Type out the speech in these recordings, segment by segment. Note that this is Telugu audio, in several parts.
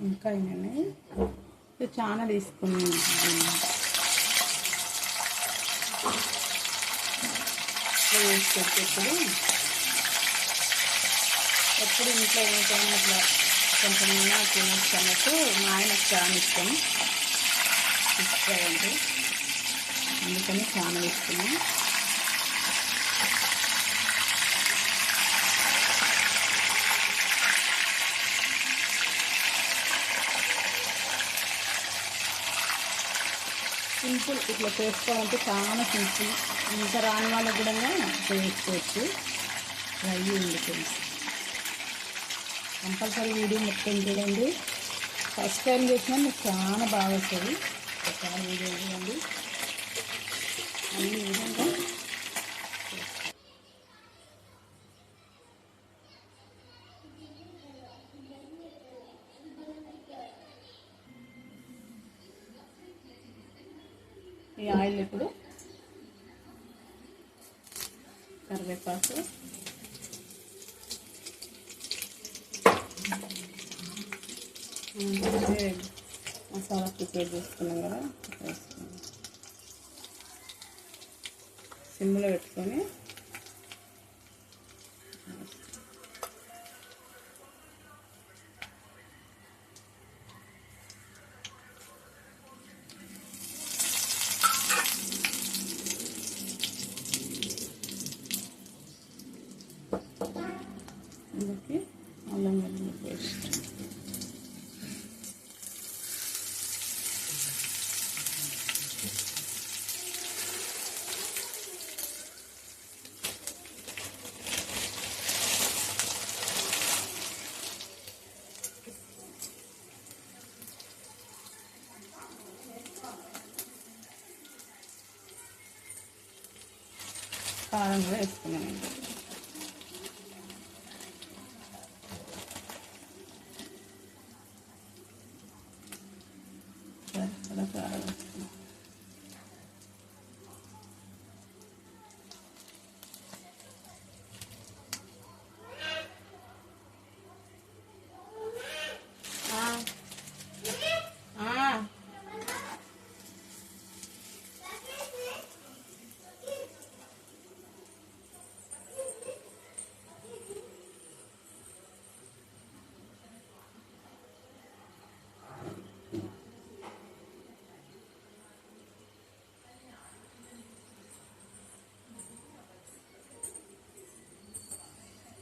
ఇంకా అయినాయి ఇది చాలా తీసుకున్నాను. ఇట్లా ఎప్పుడు ఇంట్లో ఏమైనా ఇట్లా కొంచెం ఉన్నా తినొచ్చు అన్నట్టు మా ఆయనకు చాలా ఇష్టం. ఇస్తాయండి అందుకని చాలా ఇస్తున్నాం సింపుల్ ఇట్లా చేసుకోవాలంటే చాలా సింపుల్. ఇంకా రాని వాళ్ళకు కూడా చేసుకోవచ్చు ఫ్రై ఉంది ఫ్రెండ్స్ కంపల్సరీ వీడియో మొత్తం చూడండి. ఫస్ట్ టైం చేసినా మీకు చాలా బాగా వస్తుంది. ఒకసారి వీడియో చూడండి. అన్ని విధంగా ఈ ఆయిల్ ఇప్పుడు కరివేపాకు. మసాలా ప్రిపేర్ చేసుకున్నాం కదా వేసుకున్నాం సిమ్లో పెట్టుకొని కారం కూడా వేసుకున్నానండి సరిపడా కారం వేసుకున్నాం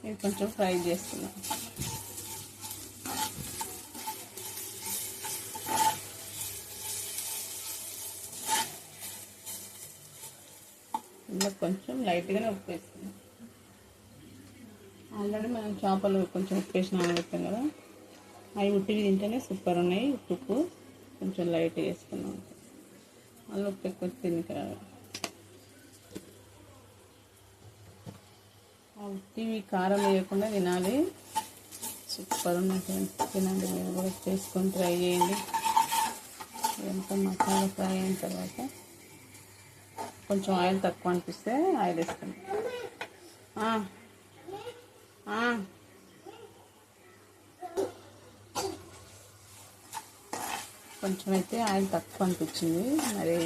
ఇది కొంచెం ఫ్రై చేస్తున్నాం. ఇందులో కొంచెం లైట్గానే ఉప్పు వేస్తున్నాం ఆల్రెడీ మనం చేపలు కొంచెం ఉప్పు వేసి కదా అవి ఉట్టివి తింటేనే సూపర్ ఉన్నాయి. ఉప్పు కొంచెం లైట్ వేసుకున్నాం అలా ఉప్పు ఎక్కువ తినక ఉట్టివి కారం వేయకుండా తినాలి. సూపర్ ఉన్నాయి తినండి మీరు కూడా చేసుకొని ట్రై చేయండి. ఎంత మసాలా ఫ్రై అయిన తర్వాత కొంచెం ఆయిల్ తక్కువ అనిపిస్తే ఆయిల్ వేస్తాను కొంచెం అయితే ఆయిల్ తక్కువ అనిపించింది. మరి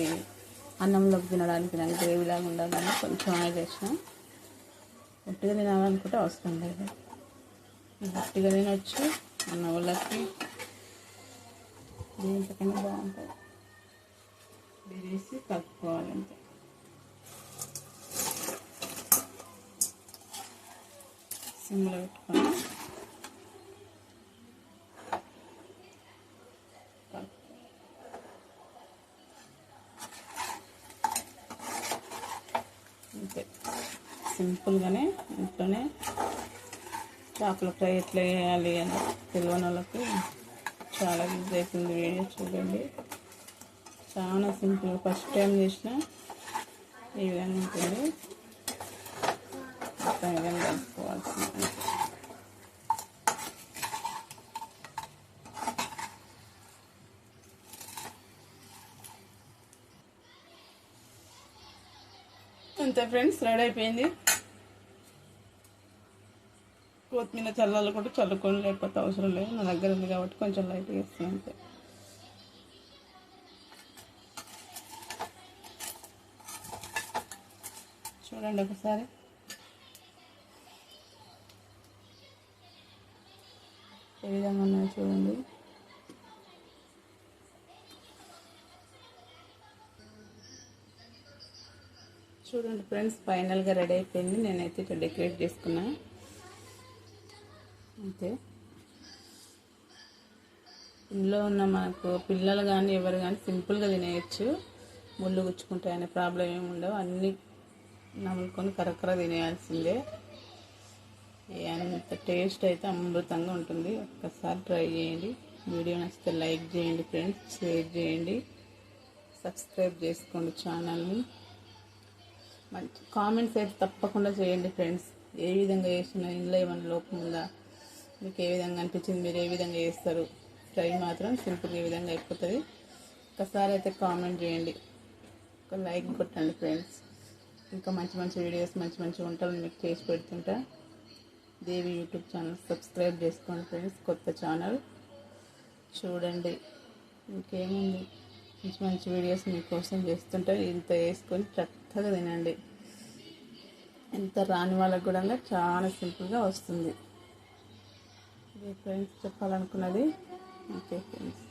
అన్నంలోకి తినడానికి నాకు గ్రేవీలాగా ఉండాలని కొంచెం ఆయిల్ వేసినా. గట్టిగా తినాలనుకుంటే అవసరం లేదు. గట్టిగా తినొచ్చు అన్న వాళ్ళకి దీంట్లోకైనా బాగుంటుంది. ఇది వేసి కలుపుకోవాలంటే సిమ్లో పెట్టుకొని అంతే. సింపుల్గానే ఇంట్లోనే చేపల ఫ్రై ఎట్లా వేయాలి అని తెలియని వాళ్ళకి చాలా యూజ్ అవుతుంది వీడియో చూడండి. చాలా సింపుల్. ఫస్ట్ టైం చేసిన ఈ విధంగా ఉంటుంది. మొత్తం విధంగా కలుపుకోవాల్సింది. అంతే ఫ్రెండ్స్ రెడీ అయిపోయింది. కొత్తిమీర చల్లాలు కూడా చల్లాలనుకుంటే చల్లుకొని లేకపోతే అవసరం లేదు. నా దగ్గర ఉంది కాబట్టి కొంచెం లైట్గా వేస్తాను అంతే. చూడండి ఒకసారి. ఏ విధంగా ఉన్నాయో చూడండి. చూడండి ఫ్రెండ్స్ ఫైనల్గా రెడీ అయిపోయింది. నేనైతే ఇట్లా డెకరేట్ చేసుకున్నాను అంతే. ఇంట్లో ఉన్న మనకు పిల్లలు కానీ ఎవరు కానీ సింపుల్గా తినేయచ్చు. ముళ్ళు గుచ్చుకుంటాయి అనే ప్రాబ్లం ఏమి ఉండవు. అన్నీ నమ్ముకొని కరకర తినేయాల్సిందే. ఏ అంత టేస్ట్ అయితే అమృతంగా ఉంటుంది. ఒక్కసారి ట్రై చేయండి. వీడియో నచ్చితే లైక్ చేయండి ఫ్రెండ్స్. షేర్ చేయండి. సబ్స్క్రైబ్ చేసుకోండి ఛానల్ని. మంచి కామెంట్స్ అయితే తప్పకుండా చేయండి ఫ్రెండ్స్. ఏ విధంగా చేసినా ఇందులో ఏమైనా లోపం ఉందా? మీకు ఏ విధంగా అనిపించింది మీరు ఏ విధంగా చేస్తారు? ఫ్రై మాత్రం సింపుల్గా ఏ విధంగా అయిపోతుంది. ఒకసారి అయితే కామెంట్ చేయండి. ఒక లైక్ కొట్టండి ఫ్రెండ్స్ ఇంకా మంచి మంచి వీడియోస్ మంచి మంచి వంటలు మీకు చేసి పెడుతుంటా. దేవి యూట్యూబ్ ఛానల్ సబ్స్క్రైబ్ చేసుకోండి ఫ్రెండ్స్ కొత్త ఛానల్ చూడండి. ఇంకేముంది? మంచి మంచి వీడియోస్ మీకోసం చేస్తుంటే. ఇంత వేసుకొని చక్కగా తినండి. ఎంత రాని వాళ్ళకు కూడా చాలా సింపుల్గా వస్తుంది. ఇది ఫ్రెండ్స్ చెప్పాలనుకున్నది. Okay friends